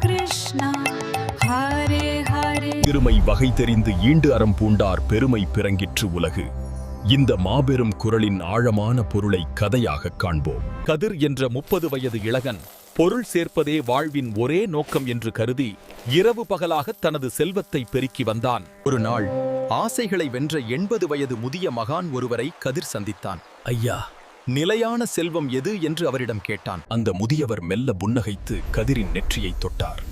கிருஷ்ண வகை தெரிந்து ஈண்டு அறம் பூண்டார் பெருமை பிறங்கிற்று உலகு. இந்த மாபெரும் குரலின் ஆழமான பொருளை கதையாக காண்போம். கதிர் என்ற முப்பது வயது இளகன் பொருள் சேர்ப்பதே வாழ்வின் ஒரே நோக்கம் என்று கருதி இரவு பகலாக தனது செல்வத்தை பெருக்கி வந்தான். ஒரு நாள் ஆசைகளை வென்ற எண்பது வயது முதிய மகான் ஒருவரை கதிர் சந்தித்தான். ஐயா நிலையான செல்வம் எது என்று அவரிடம் கேட்டான். அந்த முதியவர் மெல்ல புன்னகைத்து கதிரின் நெற்றியை தொட்டார்.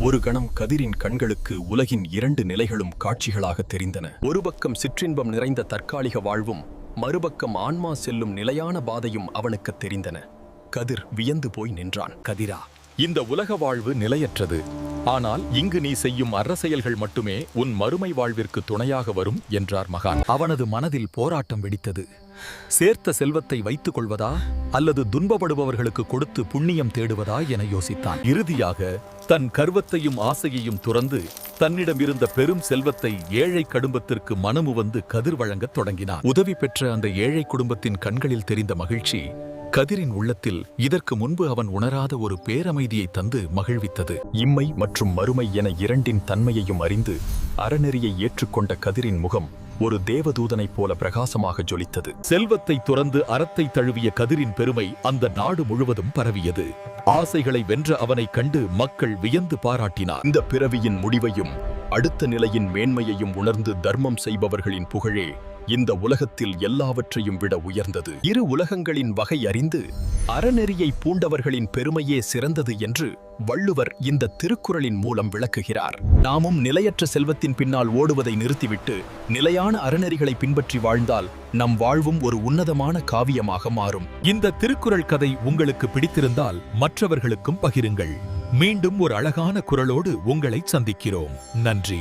ஒரு கணம் கதிரின் கண்களுக்கு உலகின் இரண்டு நிலைகளும் காட்சிகளாக தெரிந்தன. ஒரு பக்கம் சிற்றின்பம் நிறைந்த தற்காலிக வாழ்வும் மறுபக்கம் ஆன்மா செல்லும் நிலையான பாதையும் அவனுக்குத் தெரிந்தன. கதிர் வியந்து போய் நின்றான். கதிரா இந்த உலக வாழ்வு நிலையற்றது. ஆனால் இங்கு நீ செய்யும் அரசெயல்கள் மட்டுமே உன் மறுமை வாழ்விற்கு துணையாக வரும் என்றார் மகான். அவனது மனதில் போராட்டம் வெடித்தது. சேர்த்த செல்வத்தை வைத்துக் கொள்வதா அல்லது துன்பப்படுபவர்களுக்கு கொடுத்து புண்ணியம் தேடுவதா என யோசித்தான். இறுதியாக தன் கர்வத்தையும் ஆசையையும் துறந்து தன்னிடம் இருந்த பெரும் செல்வத்தை ஏழை குடும்பத்திற்கு மனமு வந்து கதிர் வழங்கத் தொடங்கினான். உதவி பெற்ற அந்த ஏழை குடும்பத்தின் கண்களில் தெரிந்த மகிழ்ச்சி கதிரின் உள்ளத்தில் இதற்கு முன்பு அவன் உணராத ஒரு பேரமைதியை தந்து மகிழ்வித்தது. இம்மை மற்றும் மறுமை என இரண்டின் தன்மையையும் அறிந்து அறநெறியை ஏற்றுக்கொண்ட கதிரின் முகம் ஒரு தேவதூதனைப் போல பிரகாசமாக ஜொலித்தது. செல்வத்தை துறந்து அறத்தை தழுவிய கதிரின் பெருமை அந்த நாடு முழுவதும் பரவியது. ஆசைகளை வென்ற அவனை கண்டு மக்கள் வியந்து பாராட்டினார். இந்த பிறவியின் முடிவையும் அடுத்த நிலையின் மேன்மையையும் உணர்ந்து தர்மம் செய்பவர்களின் புகழே இந்த உலகத்தில் எல்லாவற்றையும் விட உயர்ந்தது. இரு உலகங்களின் வகை அறிந்து அறநெறியை பூண்டவர்களின் பெருமையே சிறந்தது என்று வள்ளுவர் இந்த திருக்குறளின் மூலம் விளக்குகிறார். நாமும் நிலையற்ற செல்வத்தின் பின்னால் ஓடுவதை நிறுத்திவிட்டு நிலையான அறநெறிகளை பின்பற்றி வாழ்ந்தால் நம் வாழ்வும் ஒரு உன்னதமான காவியமாக மாறும். இந்த திருக்குறள் கதை உங்களுக்கு பிடித்திருந்தால் மற்றவர்களுக்கும் பகிருங்கள். மீண்டும் ஒரு அழகான குரலோடு உங்களை சந்திக்கிறோம். நன்றி.